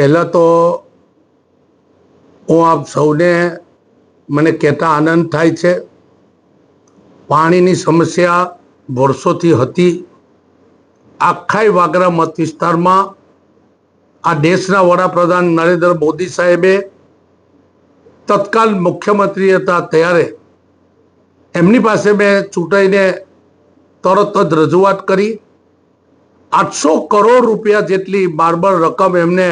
પહેલાં તો હું આપ સૌને મને કહેતા આનંદ થાય છે. પાણીની સમસ્યા વર્ષોથી હતી. આખાય વાગરા મત વિસ્તારમાં આ દેશના વડાપ્રધાન નરેન્દ્ર મોદી સાહેબે તત્કાલ મુખ્યમંત્રી હતા ત્યારે એમની પાસે મેં ચૂંટાઈને તરત જ રજૂઆત કરી. આઠસો કરોડ રૂપિયા જેટલી બારબર રકમ એમને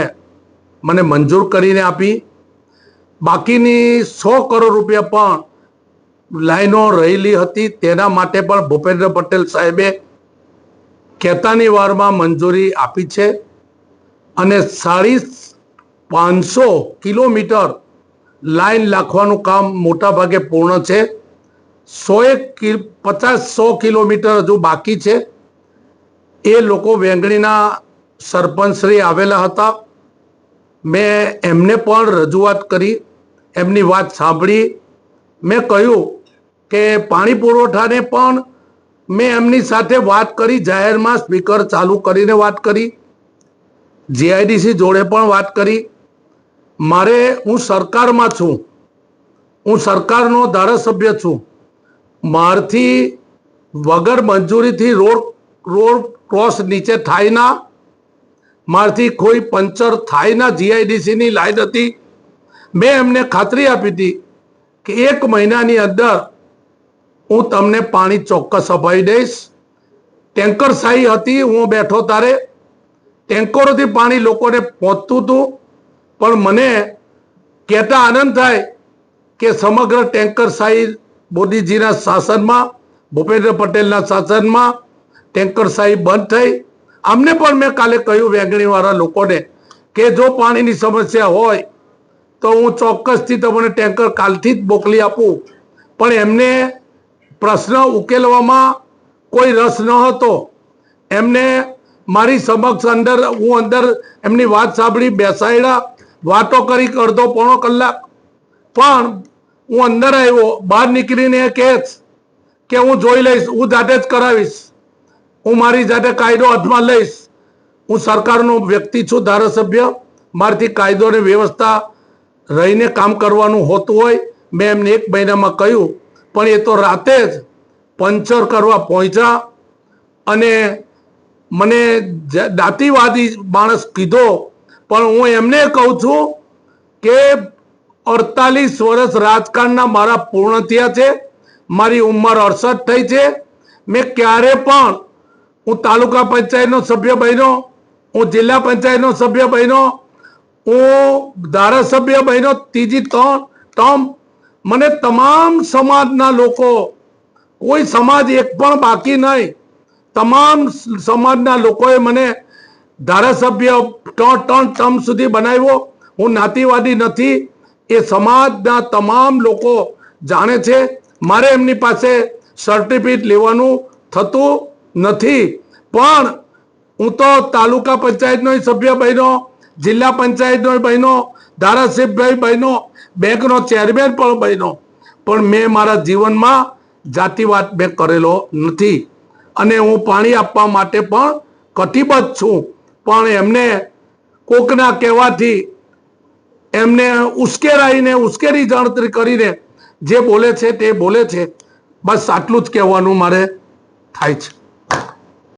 મને મંજૂર કરીને આપી. બાકીની સો કરોડ રૂપિયા પણ લાઈનો રહેલી હતી. તેના માટે પણ ભૂપેન્દ્ર પટેલ સાહેબે કહેતાની વારમાં મંજૂરી આપી છે. અને સાડી પાંચસો કિલોમીટર લાઈન લાખવાનું કામ મોટા ભાગે પૂર્ણ છે. સો એક પચાસ સો કિલોમીટર હજુ બાકી છે. એ લોકો વેંગણીના સરપંચશ્રી આવેલા હતા. મેં એમને પણ રજૂઆત કરી, એમની વાત સાંભળી. મેં કહ્યું કે પાણી પુરવઠાને પણ મેં એમની સાથે વાત કરી, જાહેરમાં સ્પીકર ચાલુ કરીને વાત કરી. જીઆઈડીસી જોડે પણ વાત કરી. મારે, હું સરકારમાં છું. હું સરકારનો ધારાસભ્ય છું. મારથી વગર મંજૂરીથી રોડ રોડ ક્રોસ નીચે થાય ના. મારથી કોઈ પંચર થાય ના, જીઆઈડીસીની લાઈન હતી. મેં એમને ખાતરી આપી હતી કે એક મહિનાની અંદર હું તમને પાણી ચોક્કસ અપાવી દઈશ. ટેન્કર શાહી હતી, હું બેઠો તારે ટેન્કરોથી પાણી લોકોને પહોંચતું હતું. પણ મને કહેતા આનંદ થાય કે સમગ્ર ટેન્કર શાહી મોદીજીના શાસનમાં, ભૂપેન્દ્ર પટેલના શાસનમાં ટેન્કર શાહી બંધ થઈ. આમને પણ મેં કાલે કહ્યું વેગણીવાળા લોકોને કે જો પાણીની સમસ્યા હોય, તો હું ચોક્કસથી તમને ટેન્કર કાલથી જ મોકલી આપું. પણ એમને પ્રશ્ન ઉકેલવામાં કોઈ રસ ન હતો. એમને મારી સમક્ષ અંદર, હું અંદર એમની વાત સાંભળી બેસાડ્યા, વાતો કરી અડધો પોણો કલાક. પણ હું અંદર આવ્યો, બહાર નીકળીને એ કહે છે કે હું જોઈ લઈશ, હું જાતે જ કરાવીશ. હું મારી જાતે કાયદો હાથમાં લઈશ. હું સરકારનો વ્યક્તિ છું, ધારાસભ્ય. મારાથી કાયદો અને વ્યવસ્થા રહીને કામ કરવાનું હોતું હોય, મેં એમને એક મહિનામાં કહ્યું. પણ એ તો રાતે જ પંચર કરવા પહોંચ્યા અને મને દાંતીવાદી માણસ કીધો. પણ હું એમને કહું છું કે અડતાલીસ વર્ષ રાજકારણના મારા પૂર્ણ થયા છે. મારી ઉંમર અડસઠ થઈ છે. મેં ક્યારે પણ હું તાલુકા પંચાયતનો સભ્ય બન્યો, હું જિલ્લા પંચાયતનો સભ્ય બન્યો, હું ધારાસભ્ય બન્યો. ત્રીજી ત્રણ ટર્મ મને તમામ સમાજના લોકો, કોઈ સમાજ એક પણ બાકી નહીં. તમામ સમાજના લોકોએ મને ધારાસભ્ય ત્રણ ત્રણ ટર્મ સુધી બનાવ્યો. હું નાતીવાદી નથી. એ સમાજના તમામ લોકો જાણે છે. મારે એમની પાસે સર્ટિફિકેટ લેવાનું થતું નથી. પણ હું તો તાલુકા પંચાયતનો સભ્ય બન્યો, જિલ્લા પંચાયતનો બન્યો ધારાસભ્ય બન્યો, બેંકનો ચેરમેન પણ બન્યો. પણ મેં મારા જીવનમાં જાતિવાદ મેં કરેલો નથી. અને હું પાણી આપવા માટે પણ કટિબદ્ધ છું. પણ એમને કોકના કહેવાથી એમને ઉશ્કેરાઈને ઉશ્કેરી ગણતરી કરીને જે બોલે છે તે બોલે છે. બસ આટલું જ કહેવાનું મારે થાય છે.